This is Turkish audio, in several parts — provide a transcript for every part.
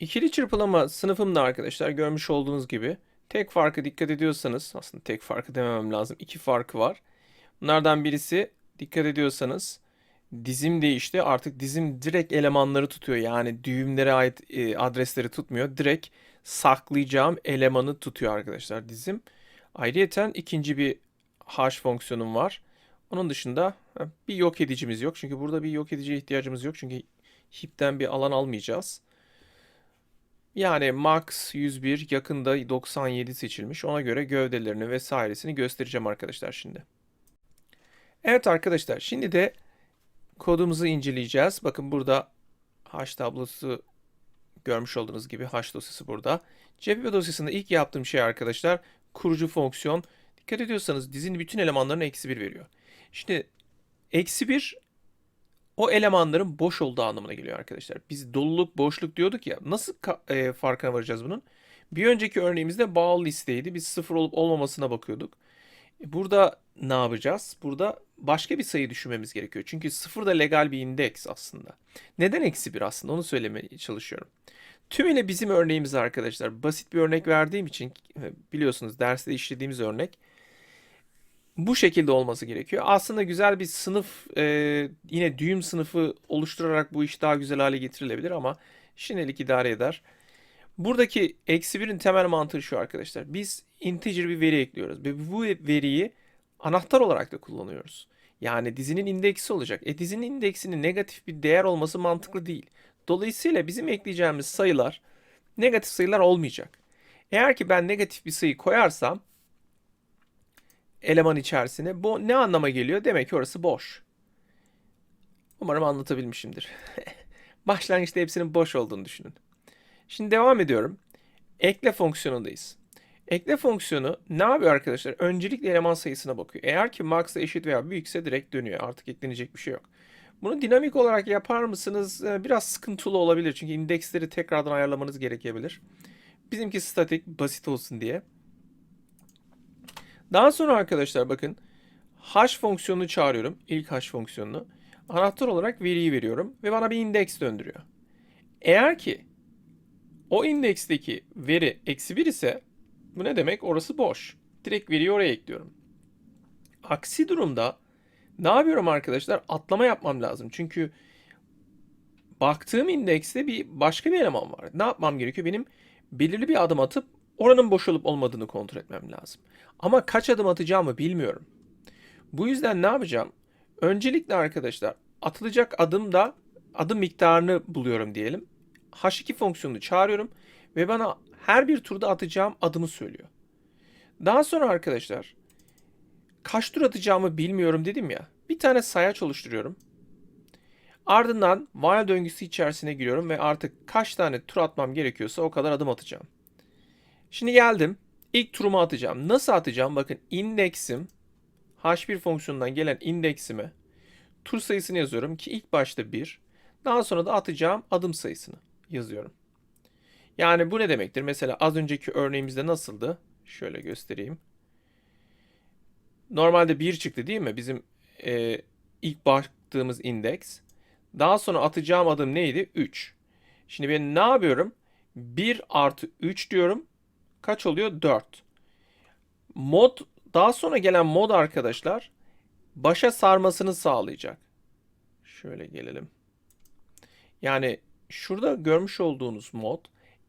İkili çırpılama sınıfımda arkadaşlar görmüş olduğunuz gibi tek farkı dikkat ediyorsanız aslında tek farkı dememem lazım. iki farkı var. Bunlardan birisi dikkat ediyorsanız dizim değişti. Artık dizim direkt elemanları tutuyor. Yani düğümlere ait e, adresleri tutmuyor. Direkt saklayacağım elemanı tutuyor arkadaşlar dizim. Ayrıyeten ikinci bir hash fonksiyonum var. Onun dışında bir yok edicimiz yok. Çünkü burada bir yok ediciye ihtiyacımız yok. Çünkü heap'ten bir alan almayacağız. Yani max 101 yakında 97 seçilmiş. Ona göre gövdelerini vesairesini göstereceğim arkadaşlar şimdi. Evet arkadaşlar şimdi de kodumuzu inceleyeceğiz. Bakın burada hash tablosu görmüş olduğunuz gibi hash dosyası burada. CPP dosyasında ilk yaptığım şey arkadaşlar kurucu fonksiyon. Dikkat ediyorsanız dizinin bütün elemanlarına eksi 1 veriyor. Şimdi eksi 1 o elemanların boş olduğu anlamına geliyor arkadaşlar. Biz doluluk, boşluk diyorduk ya. Nasıl e, farkına varacağız bunun? Bir önceki örneğimizde bağlı listeydi. Biz sıfır olup olmamasına bakıyorduk. E, burada ne yapacağız? Burada başka bir sayı düşünmemiz gerekiyor. Çünkü sıfır da legal bir indeks aslında. Neden eksi bir aslında? Onu söylemeye çalışıyorum. Tümüyle bizim örneğimiz arkadaşlar. Basit bir örnek verdiğim için e, biliyorsunuz derste işlediğimiz örnek bu şekilde olması gerekiyor. Aslında güzel bir sınıf e, yine düğüm sınıfı oluşturarak bu iş daha güzel hale getirilebilir ama şimdilik idare eder. Buradaki eksi birin temel mantığı şu arkadaşlar. Biz integer bir veri ekliyoruz ve bu veriyi anahtar olarak da kullanıyoruz. Yani dizinin indeksi olacak. E dizinin indeksinin negatif bir değer olması mantıklı değil. Dolayısıyla bizim ekleyeceğimiz sayılar negatif sayılar olmayacak. Eğer ki ben negatif bir sayı koyarsam eleman içerisine. Bu ne anlama geliyor? Demek ki orası boş. Umarım anlatabilmişimdir. Başlangıçta hepsinin boş olduğunu düşünün. Şimdi devam ediyorum. Ekle fonksiyonundayız. Ekle fonksiyonu ne yapıyor arkadaşlar? Öncelikle eleman sayısına bakıyor. Eğer ki max'a eşit veya büyükse direkt dönüyor. Artık eklenecek bir şey yok. Bunu dinamik olarak yapar mısınız? Ee, biraz sıkıntılı olabilir. Çünkü indeksleri tekrardan ayarlamanız gerekebilir. Bizimki statik, basit olsun diye. Daha sonra arkadaşlar bakın hash fonksiyonunu çağırıyorum. İlk hash fonksiyonunu. Anahtar olarak veriyi veriyorum ve bana bir indeks döndürüyor. Eğer ki o indeksteki veri eksi 1 ise bu ne demek? Orası boş. Direkt veriyi oraya ekliyorum. Aksi durumda ne yapıyorum arkadaşlar? Atlama yapmam lazım. Çünkü baktığım indekste bir başka bir eleman var. Ne yapmam gerekiyor? Benim belirli bir adım atıp oranın boş olup olmadığını kontrol etmem lazım. Ama kaç adım atacağımı bilmiyorum. Bu yüzden ne yapacağım? Öncelikle arkadaşlar atılacak adımda adım miktarını buluyorum diyelim. H2 fonksiyonunu çağırıyorum ve bana her bir turda atacağım adımı söylüyor. Daha sonra arkadaşlar kaç tur atacağımı bilmiyorum dedim ya. Bir tane sayaç oluşturuyorum. Ardından while döngüsü içerisine giriyorum ve artık kaç tane tur atmam gerekiyorsa o kadar adım atacağım. Şimdi geldim. İlk turumu atacağım. Nasıl atacağım? Bakın indeksim h1 fonksiyonundan gelen indeksime tur sayısını yazıyorum ki ilk başta 1. Daha sonra da atacağım adım sayısını yazıyorum. Yani bu ne demektir? Mesela az önceki örneğimizde nasıldı? Şöyle göstereyim. Normalde 1 çıktı değil mi? Bizim e, ilk baktığımız indeks. Daha sonra atacağım adım neydi? 3. Şimdi ben ne yapıyorum? 1 artı 3 diyorum kaç oluyor? 4. Mod daha sonra gelen mod arkadaşlar başa sarmasını sağlayacak. Şöyle gelelim. Yani şurada görmüş olduğunuz mod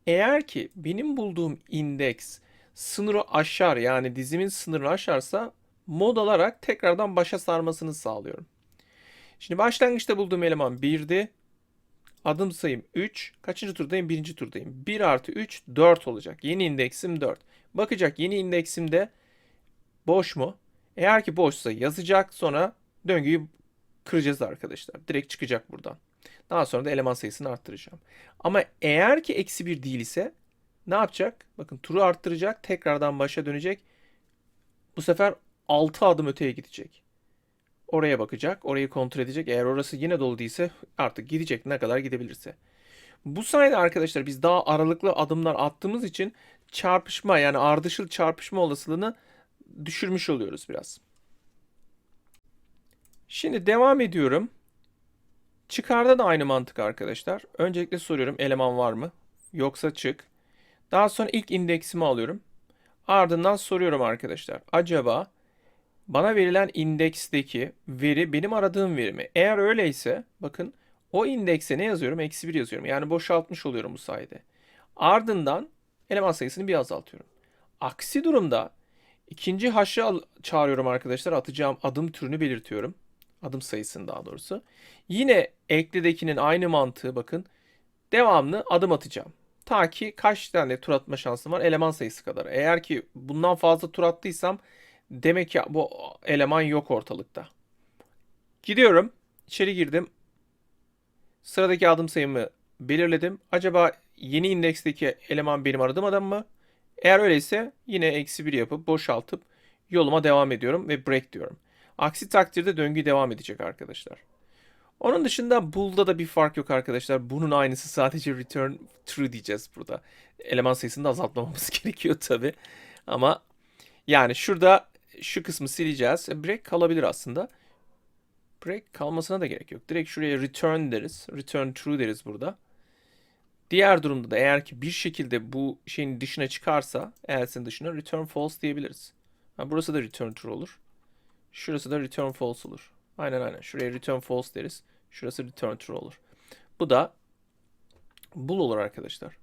eğer ki benim bulduğum indeks sınırı aşar yani dizimin sınırını aşarsa mod alarak tekrardan başa sarmasını sağlıyorum. Şimdi başlangıçta bulduğum eleman 1'di. Adım sayım 3. Kaçıncı turdayım? Birinci turdayım. 1 artı 3 4 olacak. Yeni indeksim 4. Bakacak yeni indeksimde boş mu? Eğer ki boşsa yazacak. Sonra döngüyü kıracağız arkadaşlar. Direkt çıkacak buradan. Daha sonra da eleman sayısını arttıracağım. Ama eğer ki eksi 1 değil ise ne yapacak? Bakın turu arttıracak. Tekrardan başa dönecek. Bu sefer 6 adım öteye gidecek. Oraya bakacak, orayı kontrol edecek. Eğer orası yine dolu değilse artık gidecek ne kadar gidebilirse. Bu sayede arkadaşlar biz daha aralıklı adımlar attığımız için çarpışma yani ardışıl çarpışma olasılığını düşürmüş oluyoruz biraz. Şimdi devam ediyorum. Çıkarda da aynı mantık arkadaşlar. Öncelikle soruyorum eleman var mı? Yoksa çık. Daha sonra ilk indeksimi alıyorum. Ardından soruyorum arkadaşlar. Acaba bana verilen indeksteki veri benim aradığım veri mi? Eğer öyleyse bakın o indekse ne yazıyorum? Eksi 1 yazıyorum. Yani boşaltmış oluyorum bu sayede. Ardından eleman sayısını bir azaltıyorum. Aksi durumda ikinci haşı çağırıyorum arkadaşlar. Atacağım adım türünü belirtiyorum. Adım sayısını daha doğrusu. Yine eklidekinin aynı mantığı bakın. Devamlı adım atacağım. Ta ki kaç tane tur atma şansım var? Eleman sayısı kadar. Eğer ki bundan fazla tur attıysam demek ki bu eleman yok ortalıkta. Gidiyorum. İçeri girdim. Sıradaki adım sayımı belirledim. Acaba yeni indeksteki eleman benim aradığım adam mı? Eğer öyleyse yine eksi bir yapıp boşaltıp yoluma devam ediyorum ve break diyorum. Aksi takdirde döngü devam edecek arkadaşlar. Onun dışında bool'da da bir fark yok arkadaşlar. Bunun aynısı sadece return true diyeceğiz burada. Eleman sayısını da azaltmamamız gerekiyor tabi. Ama yani şurada şu kısmı sileceğiz. E, Break kalabilir aslında. Break kalmasına da gerek yok. Direkt şuraya return deriz. Return true deriz burada. Diğer durumda da eğer ki bir şekilde bu şeyin dışına çıkarsa, else'in dışına return false diyebiliriz. Ha, burası da return true olur. Şurası da return false olur. Aynen aynen. Şuraya return false deriz. Şurası return true olur. Bu da bool olur arkadaşlar.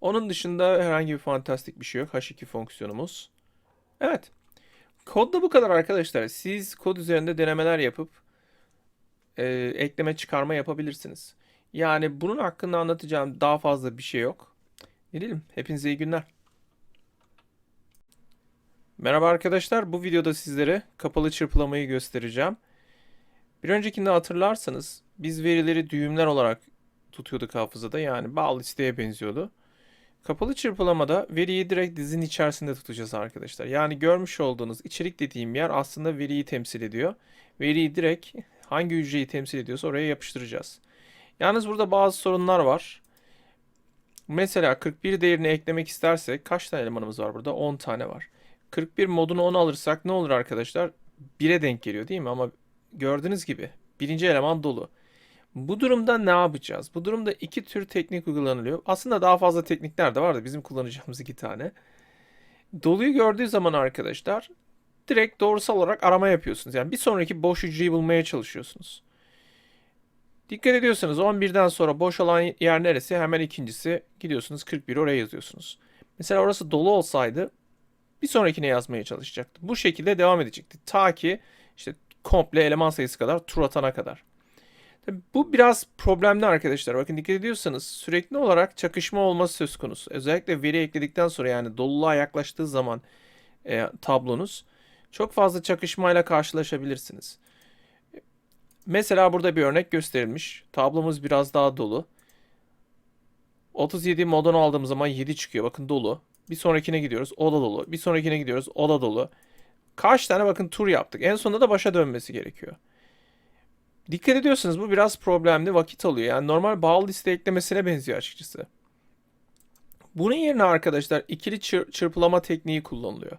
Onun dışında herhangi bir fantastik bir şey yok. H2 fonksiyonumuz. Evet. Kodda bu kadar arkadaşlar. Siz kod üzerinde denemeler yapıp e, ekleme çıkarma yapabilirsiniz. Yani bunun hakkında anlatacağım daha fazla bir şey yok. Ne diyelim? Hepinize iyi günler. Merhaba arkadaşlar. Bu videoda sizlere kapalı çırpılamayı göstereceğim. Bir öncekinde hatırlarsanız biz verileri düğümler olarak tutuyorduk hafızada. Yani bağlı listeye benziyordu. Kapalı çırpılamada veriyi direkt dizinin içerisinde tutacağız arkadaşlar. Yani görmüş olduğunuz içerik dediğim yer aslında veriyi temsil ediyor. Veriyi direkt hangi hücreyi temsil ediyorsa oraya yapıştıracağız. Yalnız burada bazı sorunlar var. Mesela 41 değerini eklemek istersek kaç tane elemanımız var burada? 10 tane var. 41 modunu 10 alırsak ne olur arkadaşlar? 1'e denk geliyor değil mi? Ama gördüğünüz gibi birinci eleman dolu. Bu durumda ne yapacağız? Bu durumda iki tür teknik uygulanılıyor. Aslında daha fazla teknikler de var da bizim kullanacağımız iki tane. Doluyu gördüğü zaman arkadaşlar direkt doğrusal olarak arama yapıyorsunuz. Yani bir sonraki boş hücreyi bulmaya çalışıyorsunuz. Dikkat ediyorsanız 11'den sonra boş olan yer neresi? Hemen ikincisi gidiyorsunuz 41 oraya yazıyorsunuz. Mesela orası dolu olsaydı bir sonrakine yazmaya çalışacaktı. Bu şekilde devam edecekti. Ta ki işte komple eleman sayısı kadar tur atana kadar. Tabii bu biraz problemli arkadaşlar. Bakın dikkat ediyorsanız sürekli olarak çakışma olması söz konusu. Özellikle veri ekledikten sonra yani doluluğa yaklaştığı zaman e, tablonuz çok fazla çakışmayla karşılaşabilirsiniz. Mesela burada bir örnek gösterilmiş. Tablomuz biraz daha dolu. 37 modunu aldığımız zaman 7 çıkıyor. Bakın dolu. Bir sonrakine gidiyoruz. O da dolu. Bir sonrakine gidiyoruz. O da dolu. Kaç tane bakın tur yaptık. En sonunda da başa dönmesi gerekiyor. Dikkat ediyorsanız bu biraz problemli vakit alıyor. Yani normal bağlı liste eklemesine benziyor açıkçası. Bunun yerine arkadaşlar ikili çır- çırpılama tekniği kullanılıyor.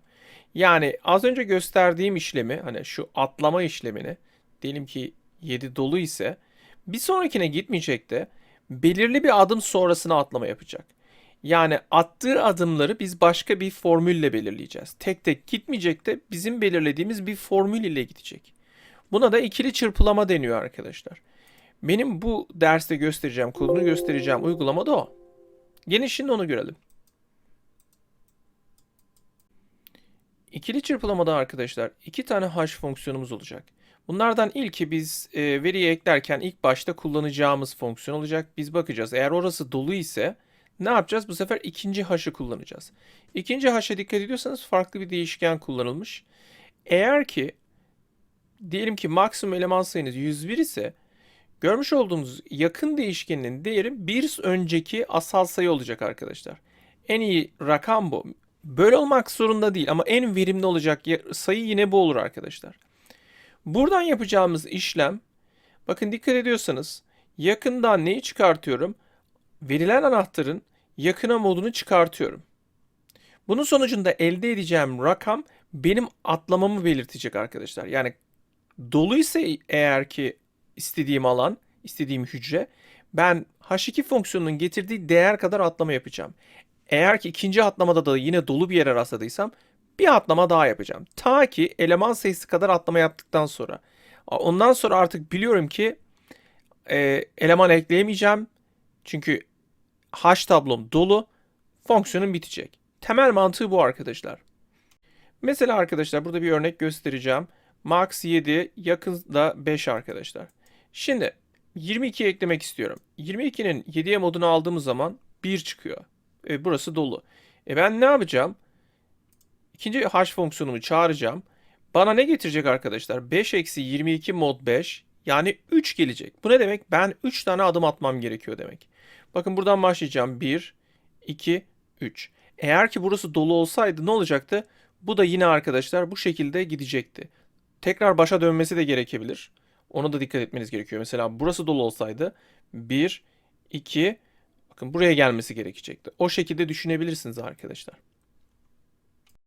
Yani az önce gösterdiğim işlemi hani şu atlama işlemini diyelim ki 7 dolu ise bir sonrakine gitmeyecek de belirli bir adım sonrasına atlama yapacak. Yani attığı adımları biz başka bir formülle belirleyeceğiz. Tek tek gitmeyecek de bizim belirlediğimiz bir formül ile gidecek. Buna da ikili çırpılama deniyor arkadaşlar. Benim bu derste göstereceğim, kodunu göstereceğim uygulama da o. Gelin şimdi onu görelim. İkili çırpılamada arkadaşlar iki tane hash fonksiyonumuz olacak. Bunlardan ilki biz e, veriyi eklerken ilk başta kullanacağımız fonksiyon olacak. Biz bakacağız. Eğer orası dolu ise ne yapacağız? Bu sefer ikinci hash'ı kullanacağız. İkinci hash'a dikkat ediyorsanız farklı bir değişken kullanılmış. Eğer ki diyelim ki maksimum eleman sayınız 101 ise görmüş olduğunuz yakın değişkeninin değeri bir önceki asal sayı olacak arkadaşlar. En iyi rakam bu. Böyle olmak zorunda değil ama en verimli olacak sayı yine bu olur arkadaşlar. Buradan yapacağımız işlem bakın dikkat ediyorsanız yakından neyi çıkartıyorum? Verilen anahtarın yakına modunu çıkartıyorum. Bunun sonucunda elde edeceğim rakam benim atlamamı belirtecek arkadaşlar. Yani dolu ise eğer ki istediğim alan, istediğim hücre ben H2 fonksiyonunun getirdiği değer kadar atlama yapacağım. Eğer ki ikinci atlamada da yine dolu bir yere rastladıysam bir atlama daha yapacağım. Ta ki eleman sayısı kadar atlama yaptıktan sonra. Ondan sonra artık biliyorum ki e, eleman ekleyemeyeceğim. Çünkü hash tablom dolu. Fonksiyonum bitecek. Temel mantığı bu arkadaşlar. Mesela arkadaşlar burada bir örnek göstereceğim. Max 7 yakında 5 arkadaşlar. Şimdi 22 eklemek istiyorum. 22'nin 7'ye modunu aldığımız zaman 1 çıkıyor. E, burası dolu. E ben ne yapacağım? İkinci hash fonksiyonumu çağıracağım. Bana ne getirecek arkadaşlar? 5 eksi 22 mod 5 yani 3 gelecek. Bu ne demek? Ben 3 tane adım atmam gerekiyor demek. Bakın buradan başlayacağım. 1, 2, 3. Eğer ki burası dolu olsaydı ne olacaktı? Bu da yine arkadaşlar bu şekilde gidecekti. Tekrar başa dönmesi de gerekebilir. Ona da dikkat etmeniz gerekiyor. Mesela burası dolu olsaydı 1, 2, bakın buraya gelmesi gerekecekti. O şekilde düşünebilirsiniz arkadaşlar.